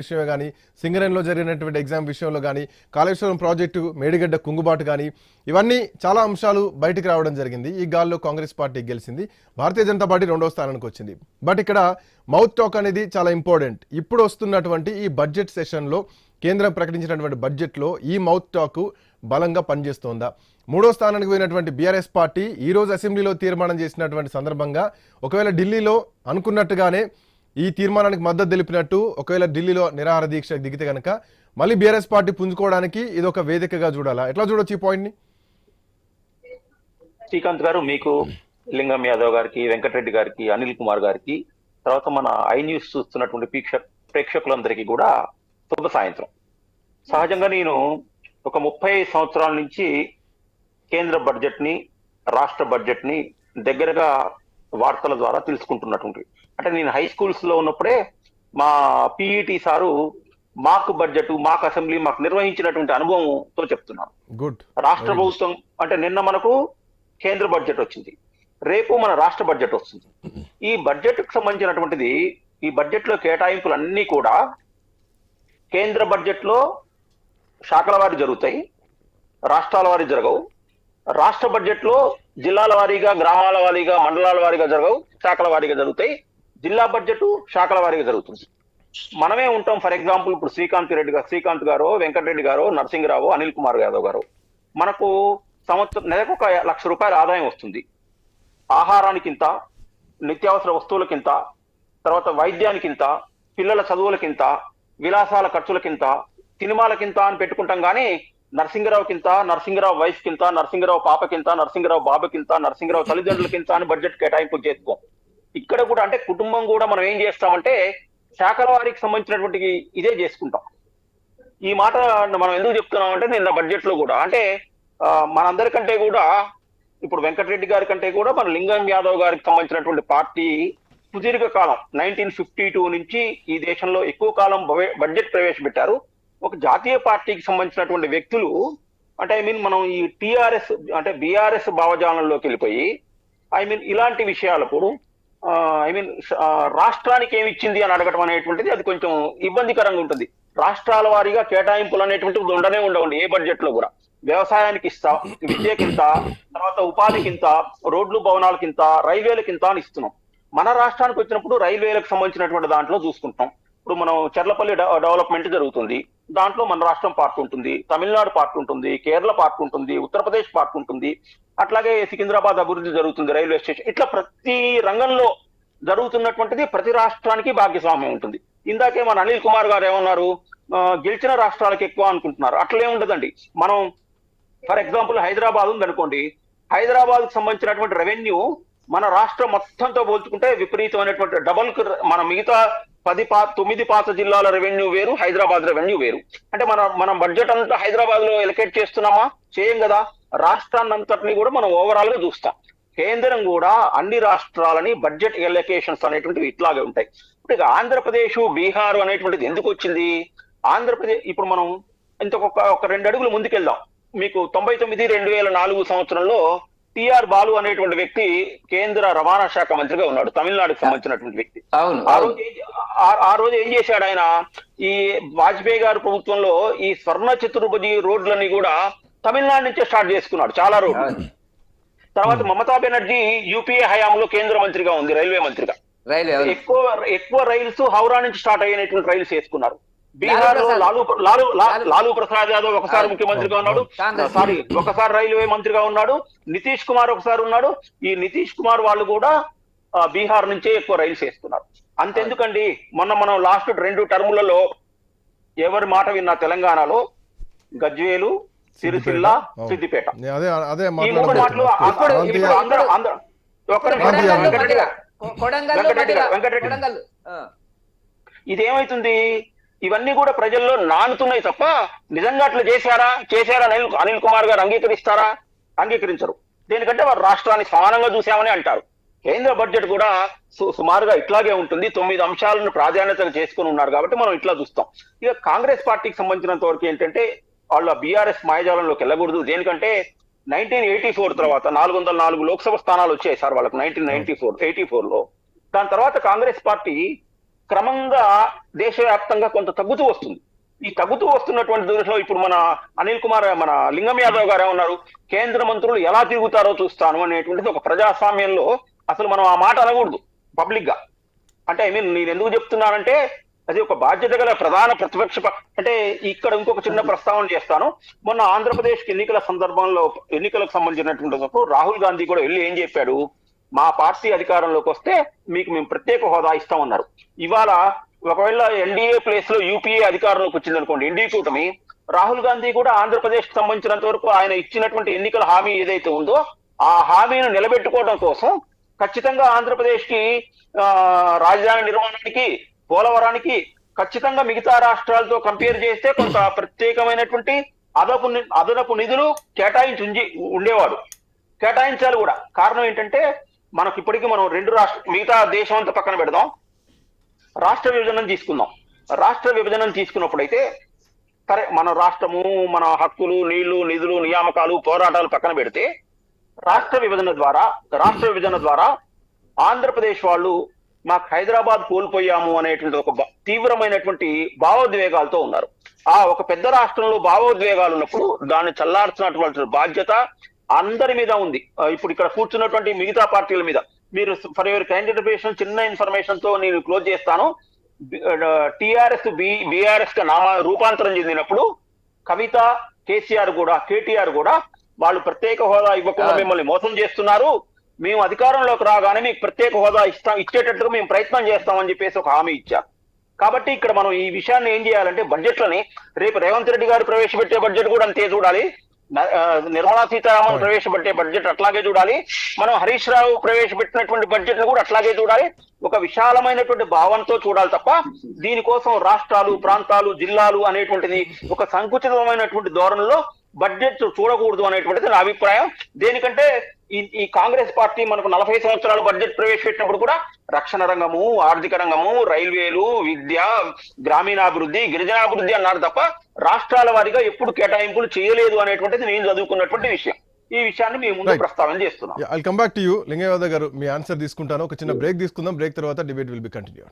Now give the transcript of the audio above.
విషయమే కానీ సింగరేణిలో జరిగినటువంటి ఎగ్జామ్ విషయంలో కానీ కాళేశ్వరం ప్రాజెక్టు మేడిగడ్డ కుంగుబాటు కానీ ఇవన్నీ చాలా అంశాలు బయటికి రావడం జరిగింది. ఈ గాల్లో కాంగ్రెస్ పార్టీ గెలిచింది. భారతీయ జనతా పార్టీ రెండవ స్థానానికి వచ్చింది. బట్ ఇక్కడ మౌత్ టాక్ అనేది చాలా ఇంపార్టెంట్ ఇప్పుడు వస్తున్నటువంటి ఈ బడ్జెట్ సెషన్లో కేంద్రం ప్రకటించినటువంటి బడ్జెట్లో ఈ మౌత్ టాక్ బలంగా పనిచేస్తోందా? మూడో స్థానానికి పోయినటువంటి బీఆర్ఎస్ పార్టీ ఈ రోజు అసెంబ్లీలో తీర్మానం చేసినటువంటి సందర్భంగా ఒకవేళ ఢిల్లీలో అనుకున్నట్టుగానే ఈ తీర్మానానికి మద్దతు తెలిపినట్టు ఒకవేళ ఢిల్లీలో నిరాహార దీక్ష దిగితే కనుక మళ్ళీ బీఆర్ఎస్ పార్టీ పుంజుకోవడానికి ఇది ఒక వేదికగా చూడాలా? ఎట్లా చూడొచ్చు ఈ పాయింట్ని శ్రీకాంత్ గారు మీకు లింగం యాదవ్ గారికి వెంకటరెడ్డి గారికి అనిల్ కుమార్ గారికి తర్వాత మన ఐ న్యూస్ చూస్తున్నటువంటి ప్రేక్ష ప్రేక్షకులందరికీ కూడా శుభ సాయంత్రం. సహజంగా నేను ఒక ముప్పై సంవత్సరాల నుంచి కేంద్ర బడ్జెట్ని రాష్ట్ర బడ్జెట్ని దగ్గరగా వార్తల ద్వారా తెలుసుకుంటున్నటువంటి. అంటే నేను హై స్కూల్స్లో ఉన్నప్పుడే మా PET sir mock budget mock assembly మాకు నిర్వహించినటువంటి అనుభవంతో చెప్తున్నాను. గుడ్ రాష్ట్ర ప్రభుత్వం అంటే నిన్న మనకు కేంద్ర బడ్జెట్ వచ్చింది. రేపు మన రాష్ట్ర బడ్జెట్ వస్తుంది. ఈ బడ్జెట్కు సంబంధించినటువంటిది ఈ బడ్జెట్లో కేటాయింపులు అన్ని కూడా కేంద్ర బడ్జెట్లో శాఖల వారి జరుగుతాయి రాష్ట్రాల వారి జరగవు. రాష్ట్ర బడ్జెట్లో జిల్లాల వారీగా గ్రామాల వారీగా మండలాల వారీగా జరగవు శాఖల వారీగా జరుగుతాయి. జిల్లా బడ్జెట్ శాఖల వారీగా జరుగుతుంది. మనమే ఉంటాం. ఫర్ ఎగ్జాంపుల్ ఇప్పుడు శ్రీకాంత్ రెడ్డి గారు శ్రీకాంత్ గారు వెంకటరెడ్డి గారు నరసింహరావు అనిల్ కుమార్ యాదవ్ గారు మనకు సంవత్సరం నెలకు ఒక లక్ష రూపాయల ఆదాయం వస్తుంది. ఆహారానికింత నిత్యావసర వస్తువులకింత తర్వాత వైద్యానికింత పిల్లల చదువులకింత విలాసాల ఖర్చులకింత సినిమాలకింత అని పెట్టుకుంటాం కానీ నరసింహరావుకింత నరసింహరావు వైఫ్ కింద నరసింహరావు పాపకింత నరసింహరావు బాబుకింత నరసింహరావు తల్లిదండ్రులకింత అని బడ్జెట్ కేటాయింపు చేసుకోం ఇక్కడ కూడా అంటే కుటుంబం కూడా మనం ఏం చేస్తామంటే శాఖల వారికి సంబంధించినటువంటి ఇదే చేసుకుంటాం. ఈ మాట మనం ఎందుకు చెప్తున్నాం అంటే నిన్న బడ్జెట్లో కూడా. అంటే మనందరికంటే కూడా ఇప్పుడు వెంకటరెడ్డి గారి కంటే కూడా మన లింగం యాదవ్ గారికి సంబంధించినటువంటి పార్టీ సుదీర్ఘ కాలం నైన్టీన్ ఫిఫ్టీ టూ నుంచి ఈ దేశంలో ఎక్కువ కాలం బవే- బడ్జెట్ ప్రవేశపెట్టారు. ఒక జాతీయ పార్టీకి సంబంధించినటువంటి వ్యక్తులు అంటే ఐ మీన్ మనం ఈ టిఆర్ఎస్ అంటే బీఆర్ఎస్ భావజాలంలోకి వెళ్ళిపోయి ఐ మీన్ ఇలాంటి విషయాలకు ఐ మీన్ రాష్ట్రానికి ఏమి ఇచ్చింది అని అడగటం అనేటువంటిది అది కొంచెం ఇబ్బందికరంగా ఉంటుంది. రాష్ట్రాల వారీగా కేటాయింపులు అనేటువంటివి ఉండనే ఉండవండి ఏ బడ్జెట్లో కూడా. వ్యవసాయానికి ఇస్తా విద్యకింత తర్వాత ఉపాధికింత రోడ్లు భవనాలకింత రైల్వేలకింత అని ఇస్తున్నాం. మన రాష్ట్రానికి వచ్చినప్పుడు రైల్వేలకు సంబంధించినటువంటి దాంట్లో చూసుకుంటాం. ఇప్పుడు మనం చెర్లపల్లి డెవలప్మెంట్ జరుగుతుంది. దాంట్లో మన రాష్ట్రం పార్ట్ ఉంటుంది. తమిళనాడు పార్ట్ ఉంటుంది. కేరళ పార్ట్ ఉంటుంది. ఉత్తరప్రదేశ్ పార్ట్ ఉంటుంది. అట్లాగే సికింద్రాబాద్ అభివృద్ధి జరుగుతుంది రైల్వే స్టేషన్. ఇట్లా ప్రతి రంగంలో జరుగుతున్నటువంటిది ప్రతి రాష్ట్రానికి భాగ్యస్వామ్యం ఉంటుంది. ఇందాకే మన అనిల్ కుమార్ గారు ఏమన్నారు? గెలిచిన రాష్ట్రాలకు ఎక్కువ అనుకుంటున్నారు. అట్లే ఉండదండి. మనం ఫర్ ఎగ్జాంపుల్ హైదరాబాద్ ఉందనుకోండి. హైదరాబాద్కు సంబంధించినటువంటి రెవెన్యూ మన రాష్ట్రం మొత్తంతో పోల్చుకుంటే విపరీతమైనటువంటి డబల్ మన మిగతా పది పా తొమ్మిది పాత జిల్లాల రెవెన్యూ వేరు హైదరాబాద్ రెవెన్యూ వేరు. అంటే మనం మనం బడ్జెట్ అంతా హైదరాబాద్లో ఎలకేట్ చేస్తున్నామా? చేయం కదా. రాష్ట్రాన్ని అంతటిని కూడా మనం ఓవరాల్గా చూస్తాం. కేంద్రం కూడా అన్ని రాష్ట్రాలని బడ్జెట్ ఎలకేషన్స్ అనేటువంటివి ఇట్లాగే ఉంటాయి. ఇప్పుడు ఇక ఆంధ్రప్రదేశ్ బీహార్ అనేటువంటిది ఎందుకు వచ్చింది? ఆంధ్రప్రదేశ్ ఇప్పుడు మనం ఇంత ఒక రెండు అడుగులు ముందుకెళ్దాం. మీకు తొంభై తొమ్మిది రెండు వేల నాలుగు సంవత్సరంలో టిఆర్ బాలు అనేటువంటి వ్యక్తి కేంద్ర రవాణా శాఖ మంత్రిగా ఉన్నాడు తమిళనాడుకు సంబంధించినటువంటి వ్యక్తి. ఆ రోజు ఏం- ఆ- రోజు ఏం చేశాడు ఆయన? ఈ వాజ్పేయి గారి ప్రభుత్వంలో ఈ స్వర్ణ చతుర్భుజి రోడ్లని కూడా తమిళనాడు నుంచే స్టార్ట్ చేసుకున్నాడు చాలా రోడ్లు. తర్వాత మమతా బెనర్జీ యూపీఏ హయాంలో కేంద్ర మంత్రిగా ఉంది రైల్వే మంత్రిగా. ఎక్కువ ఎక్కువ రైల్స్ హౌరా నుంచి స్టార్ట్ అయినటువంటి రైల్స్ వేసుకున్నారు. బీహార్. లాలూ లాలూ లాలూ- ప్రసాద్ యాదవ్ ఒకసారి. ముఖ్యమంత్రిగా ఉన్నాడు. సారీ ఒకసారి రైల్వే మంత్రిగా ఉన్నాడు. నితీష్ కుమార్ ఒకసారి ఉన్నాడు. ఈ నితీష్ కుమార్ వాళ్ళు కూడా బీహార్ నుంచే ఎక్కువ రైల్స్ వేస్తున్నారు. అంతెందుకండి మొన్న మనం లాస్ట్ రెండు టర్ములలో ఎవరి మాట విన్నా తెలంగాణలో? గజ్వేలు సిరిసిల్ల. సిద్దిపేట. నేను అదే అదే ఈ మూడు మాటలు. అప్పుడు ఇప్పుడు అందరూ అందరూ వెంకటరెడ్డి. ఇవన్నీ కూడా ప్రజల్లో నానుతున్నాయి తప్ప నిజంగా అట్లా చేశారా? చేశారా? అనిల్ అనిల్ కుమార్ గారు అంగీకరిస్తారా? అంగీకరించరు. దేనికంటే వారు రాష్ట్రాన్ని సమానంగా చూశామని అంటారు. కేంద్ర బడ్జెట్ కూడా సు- సుమారుగా ఇట్లాగే ఉంటుంది. తొమ్మిది అంశాలను ప్రాధాన్యతగా చేసుకుని ఉన్నారు కాబట్టి మనం ఇట్లా చూస్తాం. ఇక కాంగ్రెస్ పార్టీకి సంబంధించినంత వరకు ఏంటంటే వాళ్ళ బీఆర్ఎస్ మాయజాలంలోకి వెళ్ళకూడదు. దేనికంటే నైన్టీన్ ఎయిటీ ఫోర్ తర్వాత నాలుగు వందల నాలుగు లోక్సభ స్థానాలు వచ్చాయి సార్ వాళ్ళకి నైన్టీన్ నైన్టీ ఫోర్ ఎయిటీ ఫోర్లో దాని తర్వాత కాంగ్రెస్ పార్టీ క్రమంగా దేశవ్యాప్తంగా కొంత తగ్గుతూ వస్తుంది. ఈ తగ్గుతూ వస్తున్నటువంటి దృష్టిలో ఇప్పుడు మన అనిల్ కుమార్ మన లింగం యాదవ్ గారు ఉన్నారు కేంద్ర మంత్రులు ఎలా తిరుగుతారో చూస్తాను అనేటువంటిది ఒక ప్రజాస్వామ్యంలో అసలు మనం ఆ మాట అనకూడదు పబ్లిక్గా అంటే ఐ మీన్ నేను ఎందుకు చెప్తున్నానంటే అది ఒక బాధ్యత గల ప్రధాన ప్రతిపక్ష అంటే ఇక్కడ ఇంకొక చిన్న ప్రస్తావన చేస్తాను. మొన్న ఆంధ్రప్రదేశ్ ఎన్నికల సందర్భంలో ఎన్నికలకు సంబంధించినటువంటి రాహుల్ గాంధీ కూడా వెళ్ళి ఏం చెప్పాడు? మా పార్టీ అధికారంలోకి వస్తే మీకు మేము ప్రత్యేక హోదా ఇస్తామన్నారు. ఇవాళ ఒకవేళ ఎన్డీఏ ప్లేస్లో యూపీఏ అధికారంలోకి వచ్చింది అనుకోండి ఎన్డీ కూటమి రాహుల్ గాంధీ కూడా ఆంధ్రప్రదేశ్ సంబంధించినంత వరకు ఆయన ఇచ్చినటువంటి ఎన్నికల హామీ ఏదైతే ఉందో ఆ హామీని నిలబెట్టుకోవడం కోసం ఖచ్చితంగా ఆంధ్రప్రదేశ్కి ఆ, రాజధాని నిర్మాణానికి పోలవరానికి ఖచ్చితంగా మిగతా రాష్ట్రాలతో కంపేర్ చేస్తే కొంత ప్రత్యేకమైనటువంటి అదపు ని- అదనపు నిధులు కేటాయించి ఉండేవాడు. కేటాయించాలి కూడా. కారణం ఏంటంటే మనకి ఇప్పటికీ మనం రెండు రాష్ట్ర మిగతా దేశం అంతా పక్కన పెడదాం. రాష్ట్ర విభజనను తీసుకుందాం. రాష్ట్ర విభజన తీసుకున్నప్పుడైతే సరే మన రాష్ట్రము మన హక్కులు నీళ్ళు నిధులు నియామకాలు పోరాటాలు పక్కన పెడితే రాష్ట్ర విభజన ద్వారా రాష్ట్ర విభజన ద్వారా ఆంధ్రప్రదేశ్ వాళ్ళు మాకు హైదరాబాద్ కోల్పోయాము అనేటువంటి ఒక తీవ్రమైనటువంటి భావోద్వేగాలతో ఉన్నారు. ఆ ఒక పెద్ద రాష్ట్రంలో భావోద్వేగాలు ఉన్నప్పుడు దాన్ని చల్లార్చినటువంటి బాధ్యత అందరి మీద ఉంది. ఇప్పుడు ఇక్కడ కూర్చున్నటువంటి మిగతా పార్టీల మీద. మీరు ఫర్ యువర్ కైండ్ ఇన్ఫర్మేషన్ చిన్న ఇన్ఫర్మేషన్తో నేను క్లోజ్ చేస్తాను. టిఆర్ఎస్ బి బీఆర్ఎస్ నామ రూపాంతరం చెందినప్పుడు కవిత కేసీఆర్ కూడా కేటీఆర్ కూడా వాళ్ళు ప్రత్యేక హోదా ఇవ్వకుండా మిమ్మల్ని మోసం చేస్తున్నారు. మేము అధికారంలోకి రాగానే మీకు ప్రత్యేక హోదా ఇస్తాం ఇచ్చేటట్టుగా మేము ప్రయత్నం చేస్తామని చెప్పేసి ఒక హామీ ఇచ్చారు కాబట్టి ఇక్కడ మనం ఈ విషయాన్ని ఏం చేయాలంటే బడ్జెట్లని రేపు రేవంత్ రెడ్డి గారు ప్రవేశపెట్టే బడ్జెట్ కూడా అంతే చూడాలి. నిర్మలా సీతారామన్ ప్రవేశపెట్టే బడ్జెట్ అట్లాగే చూడాలి. మనం హరీష్ రావు ప్రవేశపెట్టినటువంటి బడ్జెట్ను కూడా అట్లాగే చూడాలి. ఒక విశాలమైనటువంటి భావంతో చూడాలి తప్ప దీనికోసం రాష్ట్రాలు ప్రాంతాలు జిల్లాలు అనేటువంటిది ఒక సంకుచితమైనటువంటి ధోరణిలో బడ్జెట్ చూడకూడదు అనేటువంటిది నా అభిప్రాయం. దేనికంటే ఈ కాంగ్రెస్ పార్టీ మనకు నలభై సంవత్సరాలు బడ్జెట్ ప్రవేశపెట్టినప్పుడు కూడా రక్షణ రంగము ఆర్థిక రంగము రైల్వేలు విద్య గ్రామీణాభివృద్ధి గిరిజనాభివృద్ధి అన్నారు తప్ప రాష్ట్రాల వారీగా ఎప్పుడు కేటాయింపులు చేయలేదు అనేటువంటిది నేను చదువుకున్నటువంటి విషయం. ఈ విషయాన్ని మేము ముందు. ప్రస్తావన చేస్తున్నాం. I come back to you గారు మీ ఆన్సర్ తీసుకుంటాను. ఒక చిన్న బ్రేక్ తీసుకుందాం. బ్రేక్ తర్వాత డిబేట్ విల్ బి కంటిన్యూ